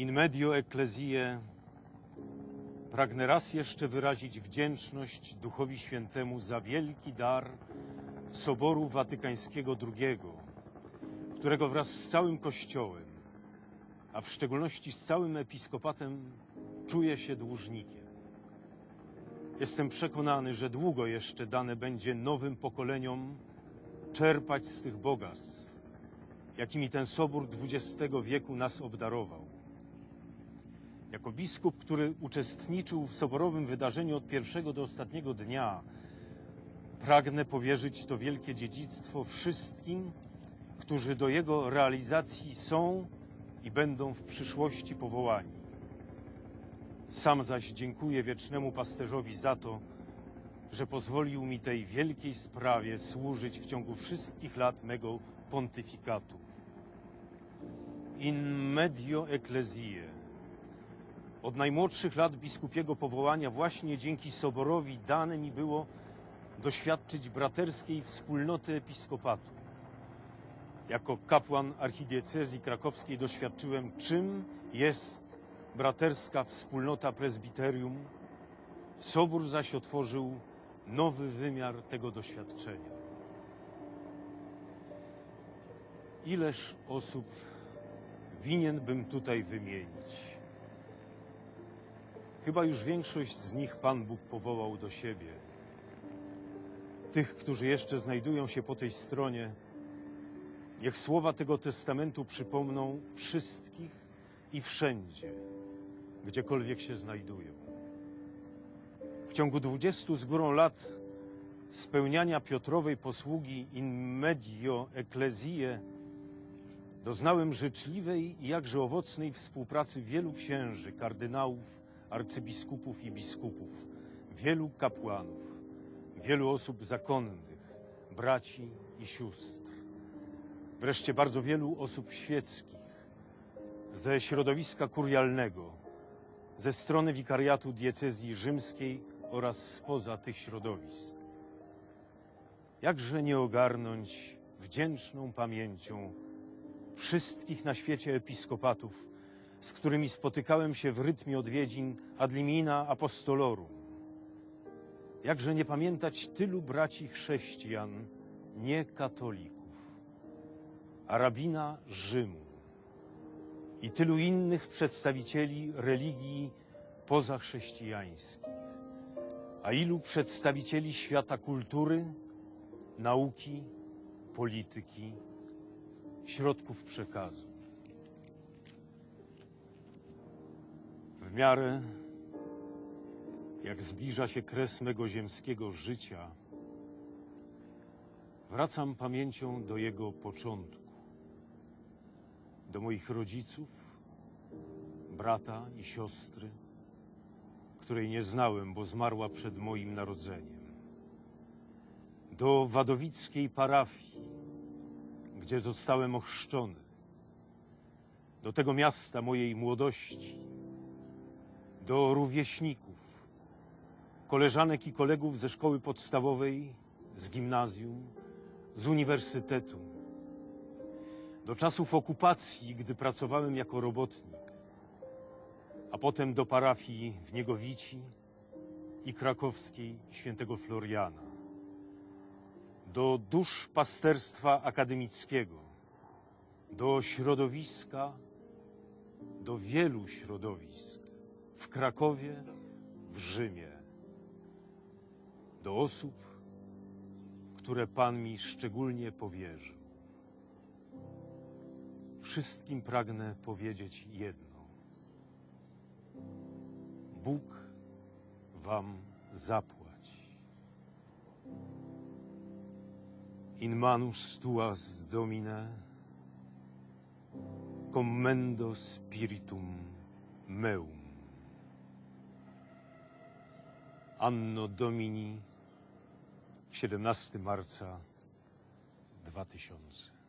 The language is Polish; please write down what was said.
In medio ecclesiae pragnę raz jeszcze wyrazić wdzięczność Duchowi Świętemu za wielki dar Soboru Watykańskiego II, którego wraz z całym Kościołem, a w szczególności z całym episkopatem, czuję się dłużnikiem. Jestem przekonany, że długo jeszcze dane będzie nowym pokoleniom czerpać z tych bogactw, jakimi ten Sobór XX wieku nas obdarował. Jako biskup, który uczestniczył w soborowym wydarzeniu od pierwszego do ostatniego dnia, pragnę powierzyć to wielkie dziedzictwo wszystkim, którzy do jego realizacji są i będą w przyszłości powołani. Sam zaś dziękuję wiecznemu pasterzowi za to, że pozwolił mi tej wielkiej sprawie służyć w ciągu wszystkich lat mego pontyfikatu. In medio ecclesiae. Od najmłodszych lat biskupiego powołania właśnie dzięki Soborowi dane mi było doświadczyć braterskiej wspólnoty episkopatu. Jako kapłan archidiecezji krakowskiej doświadczyłem, czym jest braterska wspólnota prezbiterium. Sobór zaś otworzył nowy wymiar tego doświadczenia. Ileż osób winien bym tutaj wymienić? Chyba już większość z nich Pan Bóg powołał do siebie. Tych, którzy jeszcze znajdują się po tej stronie, niech słowa tego testamentu przypomną wszystkich i wszędzie, gdziekolwiek się znajdują. W ciągu dwudziestu z górą lat spełniania Piotrowej posługi in medio ecclesiae doznałem życzliwej i jakże owocnej współpracy wielu księży, kardynałów, arcybiskupów i biskupów, wielu kapłanów, wielu osób zakonnych, braci i sióstr, wreszcie bardzo wielu osób świeckich ze środowiska kurialnego, ze strony wikariatu diecezji rzymskiej oraz spoza tych środowisk. Jakże nie ogarnąć wdzięczną pamięcią wszystkich na świecie episkopatów, z którymi spotykałem się w rytmie odwiedzin ad limina apostolorum. Jakże nie pamiętać tylu braci chrześcijan, nie katolików, a rabina Rzymu i tylu innych przedstawicieli religii pozachrześcijańskich, a ilu przedstawicieli świata kultury, nauki, polityki, środków przekazu. W miarę jak zbliża się kres mego ziemskiego życia, wracam pamięcią do jego początku, do moich rodziców, brata i siostry, której nie znałem, bo zmarła przed moim narodzeniem, do wadowickiej parafii, gdzie zostałem ochrzczony, do tego miasta mojej młodości, do rówieśników, koleżanek i kolegów ze szkoły podstawowej, z gimnazjum, z uniwersytetu, do czasów okupacji, gdy pracowałem jako robotnik, a potem do parafii w Niegowici i krakowskiej świętego Floriana, do dusz pasterstwa akademickiego, do środowiska, do wielu środowisk w Krakowie, w Rzymie, do osób, które Pan mi szczególnie powierzył. Wszystkim pragnę powiedzieć jedno. Bóg Wam zapłać. In manus tuas, Domine, commendo spiritum meum. Anno Domini, 17 marca 2000.